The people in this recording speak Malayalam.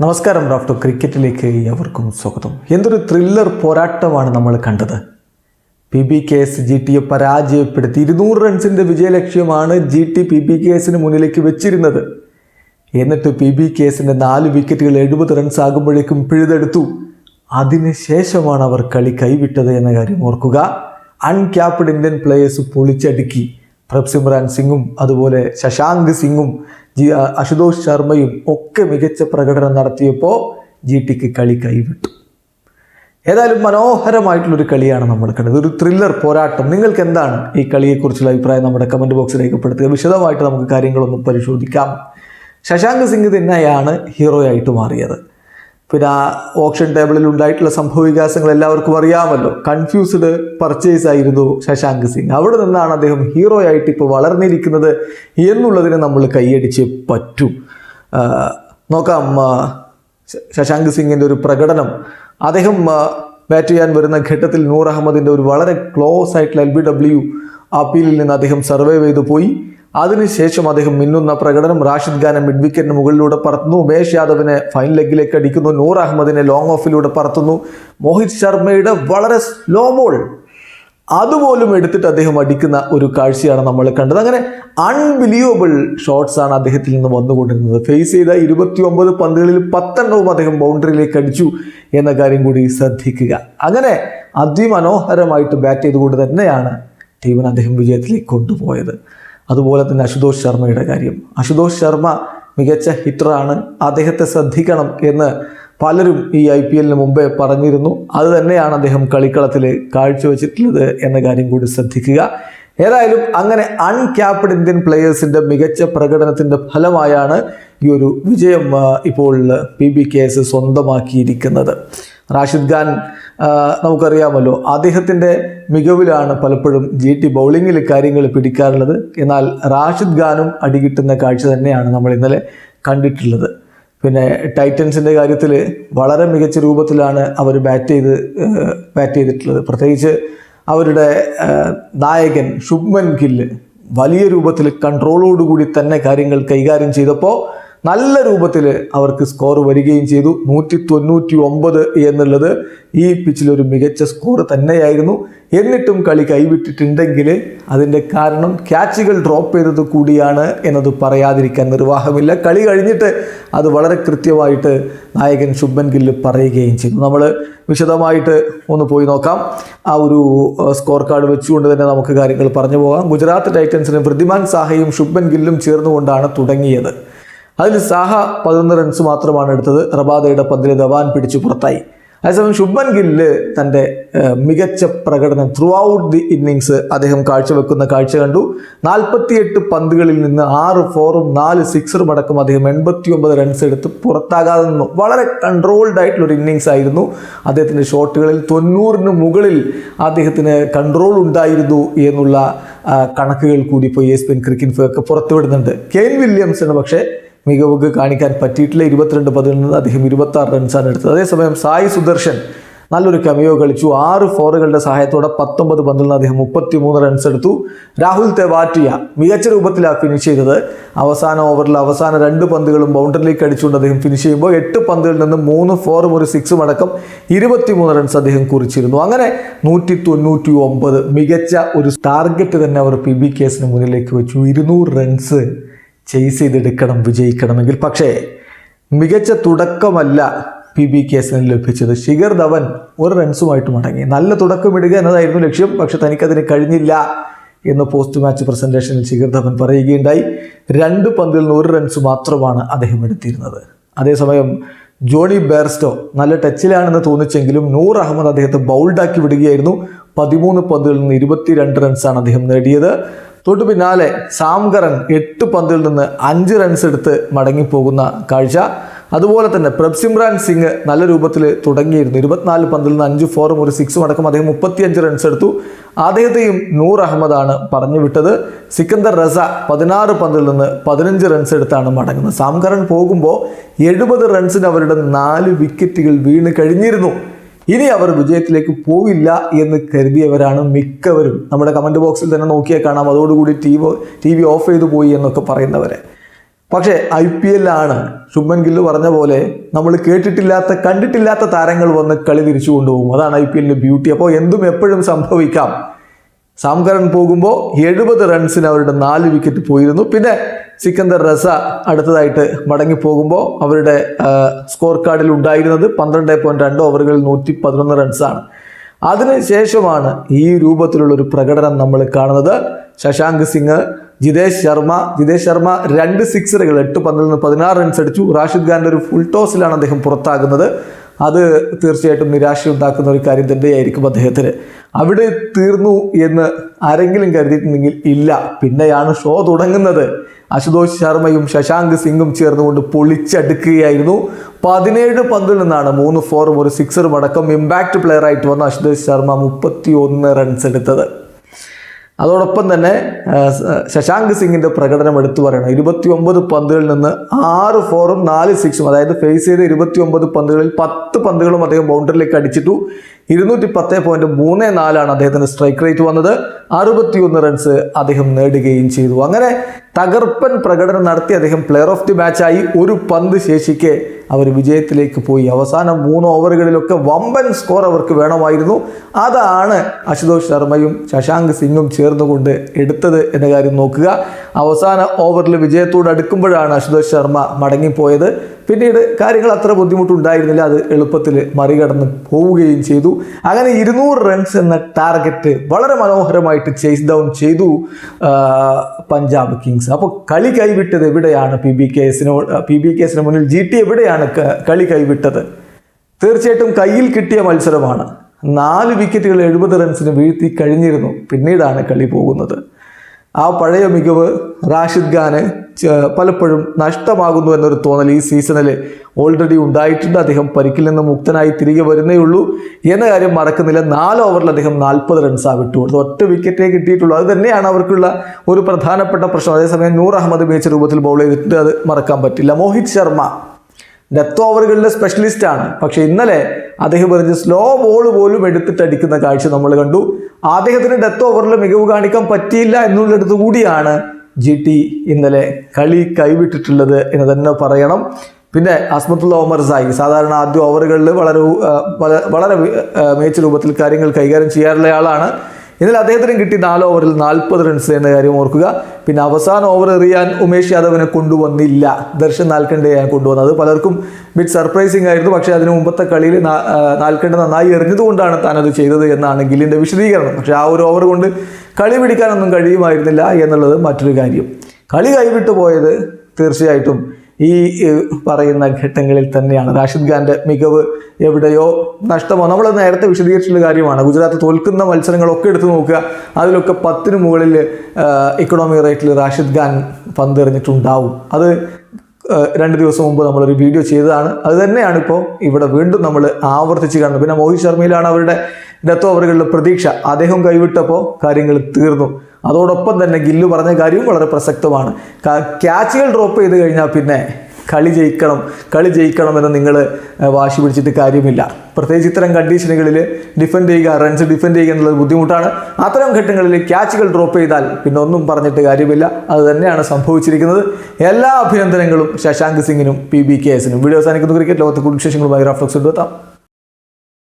നമസ്കാരം ഡോക്ടർ ക്രിക്കറ്റിലേക്ക് എവർക്കും സ്വാഗതം. എന്തൊരു ത്രില്ലർ പോരാട്ടമാണ് നമ്മൾ കണ്ടത്. P B K S G ടിയെ പരാജയപ്പെടുത്തി ഇരുന്നൂറ് റൺസിന്റെ വിജയലക്ഷ്യമാണ് G T P B K എസിന് മുന്നിലേക്ക് വെച്ചിരുന്നത്. എന്നിട്ട് പി ബി കെ എസിന്റെ നാല് വിക്കറ്റുകൾ എഴുപത് റൺസ് ആകുമ്പോഴേക്കും പിഴുതെടുത്തു. അതിനുശേഷമാണ് അവർ കളി കൈവിട്ടത് എന്ന കാര്യം ഓർക്കുക. അൺക്യാപ്ഡ് ഇന്ത്യൻ പ്ലേയേഴ്സ് പൊളിച്ചടുക്കി. പ്രഭ് സിമ്രാൻ സിംഗും അതുപോലെ ശശാങ്ക് സിംഗും ജി അശുതോഷ് ശർമ്മയും ഒക്കെ മികച്ച പ്രകടനം നടത്തിയപ്പോൾ ജി ടിക്ക് കളി കൈവിട്ടു. ഏതായാലും മനോഹരമായിട്ടുള്ളൊരു കളിയാണ് നമ്മൾ കണ്ടത്. ഒരു ത്രില്ലർ പോരാട്ടം. നിങ്ങൾക്ക് എന്താണ് ഈ കളിയെക്കുറിച്ചുള്ള അഭിപ്രായം നമ്മുടെ കമന്റ് ബോക്സിൽ രേഖപ്പെടുത്തുക. വിശദമായിട്ട് നമുക്ക് കാര്യങ്ങളൊന്നും പരിശോധിക്കാം. ശശാങ്ക് സിംഗ് തന്നെയാണ് ഹീറോയായിട്ട് മാറിയത്. പിന്നെ ആ ഓപ്ഷൻ ടേബിളിൽ ഉണ്ടായിട്ടുള്ള സംഭവ വികാസങ്ങൾ എല്ലാവർക്കും അറിയാമല്ലോ. കൺഫ്യൂസ്ഡ് പർച്ചേസ് ആയിരുന്നു ശശാങ്ക് സിംഗ്. അവിടെ നിന്നാണ് അദ്ദേഹം ഹീറോ ആയിട്ട് ഇപ്പോൾ വളർന്നിരിക്കുന്നത് എന്നുള്ളതിന് നമ്മൾ കൈയടിച്ച് പറ്റൂ. നോക്കാം ശശാങ്ക് സിംഗിന്റെ ഒരു പ്രകടനം. അദ്ദേഹം ബാറ്റ് ചെയ്യാൻ വരുന്ന ഘട്ടത്തിൽ നൂർ അഹമ്മദിന്റെ ഒരു വളരെ ക്ലോസ് ആയിട്ടുള്ള എൽ ബി ഡബ്ല്യു അപ്പീലിൽ നിന്ന് അദ്ദേഹം സർവേ ചെയ്തു പോയി. അതിനുശേഷം അദ്ദേഹം മിന്നുന്ന പ്രകടനം റാഷിദ് ഖാനെ മിഡ് വിക്കറ്റിന് മുകളിലൂടെ പറത്തുന്നു. ഉമേഷ് യാദവിനെ ഫൈൻ ലെഗിലേക്ക് അടിക്കുന്നു. നൂർ അഹമ്മദിനെ ലോങ് ഓഫിലൂടെ പറത്തുന്നു. മോഹിത് ശർമ്മയുടെ വളരെ സ്ലോ ബോൾ അതുപോലും എടുത്തിട്ട് അദ്ദേഹം അടിക്കുന്ന ഒരു കാഴ്ചയാണ് നമ്മൾ കണ്ടത്. അങ്ങനെ അൺബിലീവബിൾ ഷോട്ട്സ് ആണ് അദ്ദേഹത്തിൽ നിന്ന് വന്നുകൊണ്ടിരുന്നത്. ഫേസ് ചെയ്ത ഇരുപത്തി ഒമ്പത് പന്തുകളിൽ പത്തെണ്ണവും അദ്ദേഹം ബൗണ്ടറിയിലേക്ക് അടിച്ചു എന്ന കാര്യം കൂടി ശ്രദ്ധിക്കുക. അങ്ങനെ അതിമനോഹരമായിട്ട് ബാറ്റ് ചെയ്തുകൊണ്ട് തന്നെയാണ് ടീമിന് അദ്ദേഹം വിജയത്തിലേക്ക് കൊണ്ടുപോയത്. അതുപോലെ തന്നെ അശുതോഷ് ശർമ്മയുടെ കാര്യം. അശുതോഷ് ശർമ്മ മികച്ച ഹിറ്ററാണ്. അദ്ദേഹത്തെ ശ്രദ്ധിക്കണം എന്ന് പലരും ഈ ഐ പി എല്ലിന് മുമ്പേ പറഞ്ഞിരുന്നു. അത് തന്നെയാണ് അദ്ദേഹം കളിക്കളത്തിൽ കാഴ്ചവെച്ചിട്ടുള്ളത് എന്ന കാര്യം കൂടി ശ്രദ്ധിക്കുക. ഏതായാലും അങ്ങനെ അൺക്യാപ്ഡ് ഇന്ത്യൻ പ്ലേയേഴ്സിന്റെ മികച്ച പ്രകടനത്തിന്റെ ഫലമായാണ് ഈ ഒരു വിജയം ഇപ്പോൾ പി ബി കെ എസ് സ്വന്തമാക്കിയിരിക്കുന്നത്. റാഷിദ് ഖാൻ നമുക്കറിയാമല്ലോ അദ്ദേഹത്തിന്റെ മികവിലാണ് പലപ്പോഴും ജി ടി ബൗളിങ്ങിൽ കാര്യങ്ങൾ പിടിക്കാറുള്ളത്. എന്നാൽ റാഷിദ് ഖാനും അടികിട്ടുന്ന കാഴ്ച തന്നെയാണ് നമ്മൾ ഇന്നലെ കണ്ടിട്ടുള്ളത്. പിന്നെ ടൈറ്റൻസിന്റെ കാര്യത്തിൽ വളരെ മികച്ച രൂപത്തിലാണ് അവർ ബാറ്റ് ചെയ്ത് ബാറ്റ് ചെയ്തിട്ടുള്ളത്. പ്രത്യേകിച്ച് അവരുടെ നായകൻ ശുഭ്മൻ ഗില്ല് വലിയ രൂപത്തിൽ കൺട്രോളോടുകൂടി തന്നെ കാര്യങ്ങൾ കൈകാര്യം ചെയ്തപ്പോൾ നല്ല രൂപത്തിൽ അവർക്ക് സ്കോർ വരികയും ചെയ്തു. നൂറ്റി തൊണ്ണൂറ്റി ഒമ്പത് എന്നുള്ളത് ഈ പിച്ചിലൊരു മികച്ച സ്കോർ തന്നെയായിരുന്നു. എന്നിട്ടും കളി കൈവിട്ടിട്ടുണ്ടെങ്കിൽ അതിന്റെ കാരണം ക്യാച്ചുകൾ ഡ്രോപ്പ് ചെയ്തത് കൂടിയാണ് എന്നത് പറയാതിരിക്കാൻ നിർവാഹമില്ല. കളി കഴിഞ്ഞിട്ട് അത് വളരെ കൃത്യമായിട്ട് നായകൻ ശുഭൻ ഗില്ല് പറയുകയും ചെയ്തു. നമ്മൾ വിശദമായിട്ട് ഒന്ന് പോയി നോക്കാം. ആ ഒരു സ്കോർ കാർഡ് വെച്ചുകൊണ്ട് തന്നെ നമുക്ക് കാര്യങ്ങൾ പറഞ്ഞു പോകാം. ഗുജറാത്ത് ടൈറ്റൻസിന് വൃദ്ധിമാൻ സാഹയും ശുഭൻ ഗില്ലും ചേർന്നുകൊണ്ടാണ് തുടങ്ങിയത്. അതിൽ സാഹ പതിനൊന്ന് റൺസ് മാത്രമാണ് എടുത്തത്. റബാദയുടെ പന്തിൽ ധവാൻ പിടിച്ചു പുറത്തായി. അതേസമയം ശുഭൻ ഗില്ല് തന്റെ മികച്ച പ്രകടനം ത്രൂ ഔട്ട് ദി ഇന്നിങ്സ് അദ്ദേഹം കാഴ്ചവെക്കുന്ന കാഴ്ച കണ്ടു. നാൽപ്പത്തിയെട്ട് പന്തുകളിൽ നിന്ന് ആറ് ഫോറും നാല് സിക്സറും അടക്കം അദ്ദേഹം എൺപത്തി ഒമ്പത് റൺസ് എടുത്ത് പുറത്താകാതെ നിന്നു. വളരെ കൺട്രോൾഡ് ആയിട്ടുള്ള ഒരു ഇന്നിങ്സ് ആയിരുന്നു. അദ്ദേഹത്തിന്റെ ഷോട്ടുകളിൽ തൊണ്ണൂറിന് മുകളിൽ അദ്ദേഹത്തിന് കൺട്രോൾ ഉണ്ടായിരുന്നു എന്നുള്ള കണക്കുകൾ കൂടി ഇപ്പോൾ എസ് പെൻ ക്രിക്കറ്റ് പുറത്തുവിടുന്നുണ്ട്. കെയിൻ വില്യംസിന് പക്ഷേ മികവ് കാണിക്കാൻ പറ്റിയിട്ടില്ല. ഇരുപത്തിരണ്ട് പതിൽ നിന്ന് അദ്ദേഹം ഇരുപത്തി ആറ് റൺസാണ് എടുത്തത്. അതേസമയം സായി സുദർശൻ നല്ലൊരു കമിയോ കളിച്ചു. ആറ് ഫോറുകളുടെ സഹായത്തോടെ പത്തൊമ്പത് പന്തിൽ നിന്ന് അദ്ദേഹം മുപ്പത്തി മൂന്ന് റൺസ് എടുത്തു. രാഹുൽ തെവാറ്റിയ മികച്ച രൂപത്തിലാണ് ഫിനിഷ് ചെയ്തത്. അവസാന ഓവറിൽ അവസാന രണ്ട് പന്തുകളും ബൗണ്ടറിയിലേക്ക് അടിച്ചുകൊണ്ട് അദ്ദേഹം ഫിനിഷ് ചെയ്യുമ്പോൾ എട്ട് പന്തുകളിൽ നിന്ന് മൂന്ന് ഫോറും ഒരു സിക്സും അടക്കം ഇരുപത്തിമൂന്ന് റൺസ് അദ്ദേഹം കുറിച്ചിരുന്നു. അങ്ങനെ നൂറ്റി തൊണ്ണൂറ്റി ഒമ്പത് മികച്ച ഒരു ടാർഗറ്റ് തന്നെ അവർ പി ബി കേസിന് മുന്നിലേക്ക് വെച്ചു. ഇരുന്നൂറ് റൺസ് ചേസ് ചെയ്തെടുക്കണം വിജയിക്കണമെങ്കിൽ. പക്ഷേ മികച്ച തുടക്കമല്ല പി ബി കേസിന് ലഭിച്ചത്. ശിഖർ ധവൻ ഒരു റൺസുമായിട്ട് മടങ്ങി. നല്ല തുടക്കമിടുക എന്നതായിരുന്നു ലക്ഷ്യം. പക്ഷെ തനിക്കതിന് കഴിഞ്ഞില്ല എന്ന് പോസ്റ്റ് മാച്ച് പ്രസന്റേഷനിൽ ശിഖർ ധവൻ പറയുകയുണ്ടായി. രണ്ട് പന്തിൽ നിന്ന് ഒരു റൺസ് മാത്രമാണ് അദ്ദേഹം എടുത്തിരുന്നത്. അതേസമയം ജോണി ബേർസ്റ്റോ നല്ല ടച്ചിലാണെന്ന് തോന്നിച്ചെങ്കിലും നൂർ അഹമ്മദ് അദ്ദേഹത്തെ ബൗൾഡാക്കി വിടുകയായിരുന്നു. പതിമൂന്ന് പന്തുകളിൽ നിന്ന് ഇരുപത്തിരണ്ട് റൺസാണ് അദ്ദേഹം നേടിയത്. തൊട്ടു പിന്നാലെ സാംകറൻ എട്ട് പന്തിൽ നിന്ന് അഞ്ച് റൺസ് എടുത്ത് മടങ്ങിപ്പോകുന്ന കാഴ്ച. അതുപോലെ തന്നെ പ്രബ്സിമ്രാൻ സിംഗ് നല്ല രൂപത്തിൽ തുടങ്ങിയിരുന്നു. ഇരുപത്തിനാല് പന്തിൽ നിന്ന് അഞ്ച് ഫോറും ഒരു സിക്സും അടക്കം അദ്ദേഹം മുപ്പത്തിയഞ്ച് റൺസ് എടുത്തു. അദ്ദേഹത്തെയും നൂർ അഹമ്മദാണ് പറഞ്ഞു വിട്ടത്. സിക്കന്ദർ റസ പതിനാറ് പന്തിൽ നിന്ന് പതിനഞ്ച് റൺസ് എടുത്താണ് മടങ്ങുന്നത്. സാംകറൻ പോകുമ്പോൾ എഴുപത് റൺസിന് അവരുടെ നാല് വിക്കറ്റുകൾ വീണ് കഴിഞ്ഞിരുന്നു. ഇനി അവർ വിജയത്തിലേക്ക് പോവില്ല എന്ന് കരുതിയവരാണ് മിക്കവരും. നമ്മുടെ കമന്റ് ബോക്സിൽ തന്നെ നോക്കിയാൽ കാണാം. അതോടുകൂടി T V T V off ചെയ്തു പോയി എന്നൊക്കെ പറയുന്നവരെ. പക്ഷേ ഐ പി എല്ലാണ് ശുഭൻ ഗില്ല് പറഞ്ഞ പോലെ നമ്മൾ കേട്ടിട്ടില്ലാത്ത കണ്ടിട്ടില്ലാത്ത താരങ്ങൾ വന്ന് കളി തിരിച്ചു കൊണ്ടുപോകും അതാണ് ഐ പി എല്ലിന്റെ ബ്യൂട്ടി അപ്പോൾ എന്തും എപ്പോഴും സംഭവിക്കാം. സാംകരൻ പോകുമ്പോൾ എഴുപത് റൺസിന് അവരുടെ നാല് വിക്കറ്റ് പോയിരുന്നു. പിന്നെ സിക്കന്ദർ റസ അടുത്തതായിട്ട് മടങ്ങി പോകുമ്പോൾ അവരുടെ സ്കോർ കാർഡിൽ ഉണ്ടായിരുന്നത് പന്ത്രണ്ട് പോയിന്റ് രണ്ട് ഓവറുകളിൽ നൂറ്റി പതിനൊന്ന് റൺസാണ് അതിനുശേഷമാണ് ഈ രൂപത്തിലുള്ള ഒരു പ്രകടനം നമ്മൾ കാണുന്നത്. ശശാങ്ക് സിംഗ് ജിതേഷ് ശർമ്മ ജിതേഷ് ശർമ്മ രണ്ട് സിക്സറുകൾ എട്ട് പന്തിൽ നിന്ന് പതിനാറ് റൺസ് അടിച്ചു. റാഷിദ് ഖാന്റെ ഒരു ഫുൾ ടോസിലാണ് അദ്ദേഹം പുറത്താകുന്നത്. അത് തീർച്ചയായിട്ടും നിരാശയുണ്ടാക്കുന്ന ഒരു കാര്യം തന്നെയായിരിക്കും അദ്ദേഹത്തിന്. അവിടെ തീർന്നു എന്ന് ആരെങ്കിലും കരുതിയിട്ടുണ്ടെങ്കിൽ ഇല്ല. പിന്നെയാണ് ഷോ തുടങ്ങുന്നത്. അശുതോഷ് ശർമ്മയും ശശാങ്ക് സിംഗും ചേർന്നുകൊണ്ട് പൊളിച്ചടുക്കുകയായിരുന്നു. പതിനേഴ് പന്തിൽ നിന്നാണ് മൂന്ന് ഫോറും ഒരു സിക്സറും അടക്കം ഇമ്പാക്റ്റ് പ്ലെയർ ആയിട്ട് വന്ന അശുതോഷ് ശർമ്മ മുപ്പത്തി ഒന്ന് റൺസ് എടുത്തത്. അതോടൊപ്പം തന്നെ ശശാങ്ക് സിംഗിന്റെ പ്രകടനം എടുത്തു പറയണം ഇരുപത്തി ഒമ്പത് പന്തുകളിൽ നിന്ന് ആറ് ഫോറും നാല് സിക്സും അതായത് ഫേസ് ചെയ്ത ഇരുപത്തി ഒമ്പത് പന്തുകളിൽ പത്ത് പന്തുകളും അദ്ദേഹം ബൗണ്ടറിയിലേക്ക് അടിച്ചിട്ടു. ഇരുന്നൂറ്റി പത്ത് പോയിന്റ് മൂന്ന് നാലാണ് അദ്ദേഹത്തിന് സ്ട്രൈക്ക് റേറ്റ് വന്നത്. അറുപത്തിയൊന്ന് റൺസ് അദ്ദേഹം നേടുകയും ചെയ്തു. അങ്ങനെ തകർപ്പൻ പ്രകടനം നടത്തി അദ്ദേഹം പ്ലെയർ ഓഫ് ദി മാച്ചായി ഒരു പന്ത് ശേഷിക്കെ അവർ വിജയത്തിലേക്ക് പോയി. അവസാന മൂന്ന് ഓവറുകളിലൊക്കെ വമ്പൻ സ്കോർ അവർക്ക് വേണമായിരുന്നു. അതാണ് അശുതോഷ് ശർമ്മയും ശശാങ്ക് സിംഗും ചേർന്നുകൊണ്ട് എടുത്തത് എന്ന കാര്യം നോക്കുക. അവസാന ഓവറിൽ വിജയത്തോട് അടുക്കുമ്പോഴാണ് അശുതോഷ് ശർമ്മ മടങ്ങിപ്പോയത്. പിന്നീട് കാര്യങ്ങൾ അത്ര ബുദ്ധിമുട്ടുണ്ടായിരുന്നില്ല. അത് എളുപ്പത്തിൽ മറികടന്ന് പോവുകയും ചെയ്തു. അങ്ങനെ ഇരുന്നൂറ് റൺസ് എന്ന ടാർഗറ്റ് വളരെ മനോഹരമായിട്ട് ചേസ് ഡൗൺ ചെയ്തു പഞ്ചാബ് കിങ്സ്. അപ്പോൾ കളി കൈവിട്ടത് എവിടെയാണ്? പി ബി കെ എസിനോ പി ബി കെ എസിന് മുന്നിൽ ജി ടി എവിടെയാണ്? ക- കളി കൈവിട്ടത്. തീർച്ചയായിട്ടും കയ്യിൽ കിട്ടിയ മത്സരമാണ്. നാല് വിക്കറ്റുകൾ എഴുപത് റൺസിന് വീഴ്ത്തി കഴിഞ്ഞിരുന്നു. പിന്നീടാണ് കളി പോകുന്നത്. ആ പഴയ മികവ് റാഷിദ് ഖാന് പലപ്പോഴും നഷ്ടമാകുന്നു എന്നൊരു തോന്നൽ ഈ സീസണിൽ ഓൾറെഡി ഉണ്ടായിട്ടുണ്ട്. അദ്ദേഹം പരിക്കിൽ നിന്ന് മുക്തനായി തിരികെ വരുന്നേ ഉള്ളൂ. എന്ന കാര്യം മറക്കുന്നില്ല. നാല് ഓവറിൽ അദ്ദേഹം നാൽപ്പത് റൺസാ വിട്ടുകൊടുത്തു. ഒറ്റ വിക്കറ്റേ കിട്ടിയിട്ടുള്ളൂ. അത് തന്നെയാണ് അവർക്കുള്ള ഒരു പ്രധാനപ്പെട്ട പ്രശ്നം. അതേസമയം നൂർ അഹമ്മദ് മികച്ച രൂപത്തിൽ ബൗൾ ചെയ്തിട്ട് അത് മറക്കാൻ പറ്റില്ല. മോഹിത് ശർമ്മ ഡെത്ത് ഓവറുകളിലെ സ്പെഷ്യലിസ്റ്റ് ആണ്. പക്ഷെ ഇന്നലെ അദ്ദേഹം പറഞ്ഞ് സ്ലോ ബോൾ പോലും എടുത്തിട്ട് അടിക്കുന്ന കാഴ്ച നമ്മൾ കണ്ടു. അദ്ദേഹത്തിന് ഡെത്ത് ഓവറിൽ മികവ് കാണിക്കാൻ പറ്റിയില്ല എന്നുള്ളിടത്ത് കൂടിയാണ് ജി ടി ഇന്നലെ കളി കൈവിട്ടിട്ടുള്ളത് എന്ന് തന്നെ പറയണം. പിന്നെ അസ്മത്തുള്ള ഒമർ സായി സാധാരണ ആദ്യ ഓവറുകളിൽ വളരെ വളരെ മികച്ച രൂപത്തിൽ കാര്യങ്ങൾ കൈകാര്യം ചെയ്യാറുള്ള ആളാണ് ഇന്നലെ അദ്ദേഹത്തിന് കിട്ടി നാല് ഓവറിൽ നാൽപ്പത് റൺസ് എന്ന കാര്യം ഓർക്കുക. പിന്നെ അവസാന ഓവർ എറിയാൻ ഉമേഷ് യാദവിനെ കൊണ്ടുവന്നില്ല. ദർശൻ നാൽക്കണ്ടയാണ് കൊണ്ടുവന്നത്. പലർക്കും ബിറ്റ് സർപ്രൈസിംഗ് ആയിരുന്നു. പക്ഷേ അതിന് മുമ്പത്തെ കളിയിൽ നാൽക്കണ്ട നന്നായി എറിഞ്ഞതുകൊണ്ടാണ് താൻ അത് ചെയ്തത് എന്നാണ് ഗില്ലിന്റെ വിശദീകരണം. പക്ഷേ ആ ഒരു ഓവർ കൊണ്ട് കളി പിടിക്കാനൊന്നും കഴിയുമായിരുന്നില്ല എന്നുള്ളത് മറ്റൊരു കാര്യം. കളി കൈവിട്ടു പോയത് തീർച്ചയായിട്ടും ഈ പറയുന്ന ഘട്ടങ്ങളിൽ തന്നെയാണ്. റാഷിദ് ഖാന്റെ മികവ് എവിടെയോ നഷ്ടമോ? നമ്മൾ നേരത്തെ വിശദീകരിച്ചിട്ടുള്ള കാര്യമാണ്. ഗുജറാത്ത് തോൽക്കുന്ന മത്സരങ്ങളൊക്കെ എടുത്തു നോക്കുക. അതിലൊക്കെ പത്തിന് മുകളിൽ ഇക്കണോമി റേറ്റിൽ റാഷിദ് ഖാൻ പന്തെറിഞ്ഞിട്ടുണ്ടാവും. അത് രണ്ട് ദിവസം മുമ്പ് നമ്മളൊരു വീഡിയോ ചെയ്തതാണ്. അത് തന്നെയാണ് ഇപ്പോൾ ഇവിടെ വീണ്ടും നമ്മൾ ആവർത്തിച്ച് കാണുന്നത്. പിന്നെ മോഹിത് ശർമ്മയിലാണ് അവരുടെ ഡെത്ത് ഓവറുകളിലെ പ്രതീക്ഷ. അദ്ദേഹം കൈവിട്ടപ്പോൾ കാര്യങ്ങൾ തീർന്നു. അതോടൊപ്പം തന്നെ ഗില്ലു പറഞ്ഞ കാര്യവും വളരെ പ്രസക്തമാണ്. ക്യാച്ചുകൾ ഡ്രോപ്പ് ചെയ്ത് കഴിഞ്ഞാൽ പിന്നെ കളി ജയിക്കണം കളി ജയിക്കണമെന്ന് നിങ്ങൾ വാശി പിടിച്ചിട്ട് കാര്യമില്ല. പ്രത്യേകിച്ച് ഇത്തരം കണ്ടീഷനുകളിൽ ഡിഫെൻഡ് ചെയ്യുക റൺസ് ഡിഫെൻഡ് ചെയ്യുക എന്നുള്ളത് ബുദ്ധിമുട്ടാണ്. അത്തരം ഘട്ടങ്ങളിൽ ക്യാച്ചുകൾ ഡ്രോപ്പ് ചെയ്താൽ പിന്നെ ഒന്നും പറഞ്ഞിട്ട് കാര്യമില്ല. അത് തന്നെയാണ് സംഭവിച്ചിരിക്കുന്നത്. എല്ലാ അഭിനന്ദനങ്ങളും ശശാങ്ക് സിംഗിനും പി ബി കെ എസിനും വീഡിയോ അവസാനിക്കുന്ന. ക്രിക്കറ്റ് ലോകത്തെ കുടുംബ വിശേഷങ്ങളുമായി റഫ്ലക്സ് എടുത്താം